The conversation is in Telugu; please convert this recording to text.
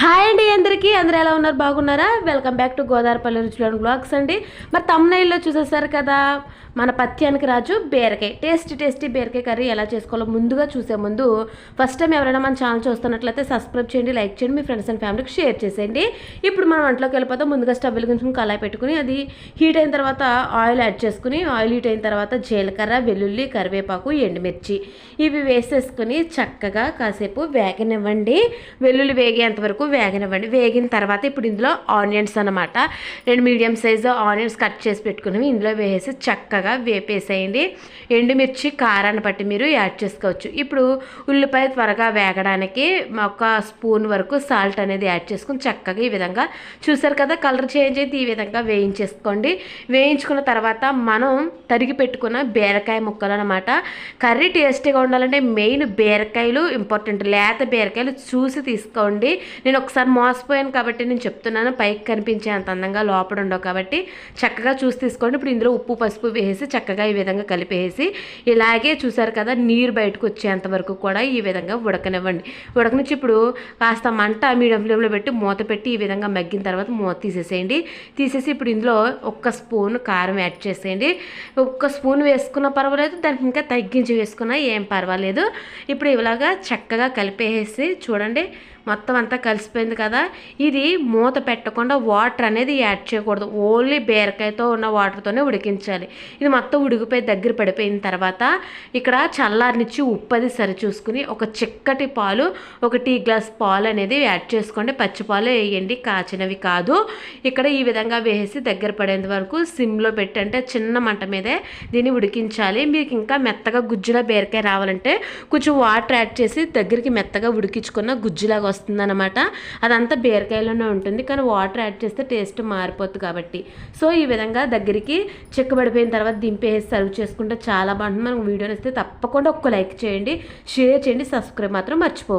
హాయ్ అండి అందరికీ. అందరూ ఎలా ఉన్నారు? బాగున్నారా? వెల్కమ్ బ్యాక్ టు గోదావరిపల్లి రుచులను బ్లాగ్స్ అండి. మరి తమ్నైల్లో చూసేసారు కదా మన పత్యానికి రాజు బీరకాయ. టేస్టీ టేస్టీ బీరకాయ కర్రీ ఎలా చేసుకోవాలో ముందుగా చూసే ముందు ఫస్ట్ టైం ఎవరైనా మన ఛానల్ చూస్తున్నట్లయితే సబ్స్క్రైబ్ చేయండి లైక్ చేయండి మీ ఫ్రెండ్స్ అండ్ ఫ్యామిలీకి షేర్ చేసేయండి. ఇప్పుడు మనం వంటలోకి వెళ్ళిపోతాం. ముందుగా స్టవ్ వెలిగించుకుని కళాయి పెట్టుకుని అది హీట్ అయిన తర్వాత ఆయిల్ యాడ్ చేసుకుని ఆయిల్ హీట్ అయిన తర్వాత జీలకర్ర వెల్లుల్లి కరివేపాకు ఎండుమిర్చి. ఇవి వేసేసుకుని చక్కగా కాసేపు వేగనివ్వండి. వెల్లుల్లి వేగేంత వరకు వేగనివ్వండి. వేగిన తర్వాత ఇప్పుడు ఇందులో ఆనియన్స్ అనమాట రెండు మీడియం సైజు ఆనియన్స్ కట్ చేసి పెట్టుకుని ఇందులో వేసి చక్కగా వేపేసేయండి. ఎండుమిర్చి కారాన్ని బట్టి మీరు యాడ్ చేసుకోవచ్చు. ఇప్పుడు ఉల్లిపాయ త్వరగా వేగడానికి ఒక స్పూన్ వరకు సాల్ట్ అనేది యాడ్ చేసుకుని చక్కగా ఈ విధంగా చూసారు కదా కలర్ చేంజ్ అయితే ఈ విధంగా వేయించేసుకోండి. వేయించుకున్న తర్వాత మనం తరిగి పెట్టుకున్న బీరకాయ ముక్కలు అనమాట కర్రీ టేస్టీగా ఉండాలంటే మెయిన్ బీరకాయలు ఇంపార్టెంట్. లేత బీరకాయలు చూసి తీసుకోండి. నేను ఒకసారి మోసపోయాను కాబట్టి నేను చెప్తున్నాను పైకి కనిపించే అంత అందంగా లోపల ఉండవు కాబట్టి చక్కగా చూసి తీసుకోండి. ఇప్పుడు ఇందులో ఉప్పు పసుపు వేసి చక్కగా ఈ విధంగా కలిపేసి ఇలాగే చూసారు కదా నీరు బయటకు వచ్చేంత వరకు కూడా ఈ విధంగా ఉడకనివ్వండి. ఉడకనిచ్చి ఇప్పుడు కాస్త మంట మీడియం ఫ్లేమ్లో పెట్టి మూత పెట్టి ఈ విధంగా మగ్గిన తర్వాత మూత తీసేసేయండి. తీసేసి ఇప్పుడు ఇందులో ఒక్క స్పూన్ కారం యాడ్ చేసేయండి. ఒక్క స్పూన్ వేసుకున్నా పర్వాలేదు దానికి ఇంకా తగ్గించి వేసుకున్నా ఏం పర్వాలేదు. ఇప్పుడు ఇలాగా చక్కగా కలిపేసి చూడండి మొత్తం అంతా కలిసి కలిసిపోయింది కదా. ఇది మూత పెట్టకుండా వాటర్ అనేది యాడ్ చేయకూడదు. ఓన్లీ బీరకాయతో ఉన్న వాటర్తోనే ఉడికించాలి. ఇది మొత్తం ఉడికిపోయి దగ్గర పడిపోయిన తర్వాత ఇక్కడ చల్లారినిచ్చి ఉప్పు అది సరి చూసుకుని ఒక చిక్కటి పాలు ఒక టీ గ్లాస్ పాలు అనేది యాడ్ చేసుకోండి. పచ్చిపాలు వేయండి కాచినవి కాదు. ఇక్కడ ఈ విధంగా వేసి దగ్గర పడేంత వరకు సిమ్లో పెట్టి అంటే చిన్న మంట మీదే దీన్ని ఉడికించాలి. మీకు ఇంకా మెత్తగా గుజ్జులా బీరకాయ రావాలంటే కొంచెం వాటర్ యాడ్ చేసి దగ్గరికి మెత్తగా ఉడికించుకున్న గుజ్జులాగా వస్తుందన్నమాట. అదంతా బీరకాయలోనే ఉంటుంది. కానీ వాటర్ యాడ్ చేస్తే టేస్ట్ మారిపోతుంది కాబట్టి. సో ఈ విధంగా దగ్గరికి చిక్కబడిపోయిన తర్వాత దింపేసి సర్వ్ చేసుకుంటే చాలా బాగుంటుంది. మనకు వీడియో ఇస్తే తప్పకుండా ఒక్క లైక్ చేయండి. షేర్ చేయండి. సబ్స్క్రైబ్ మాత్రం మర్చిపోవద్దు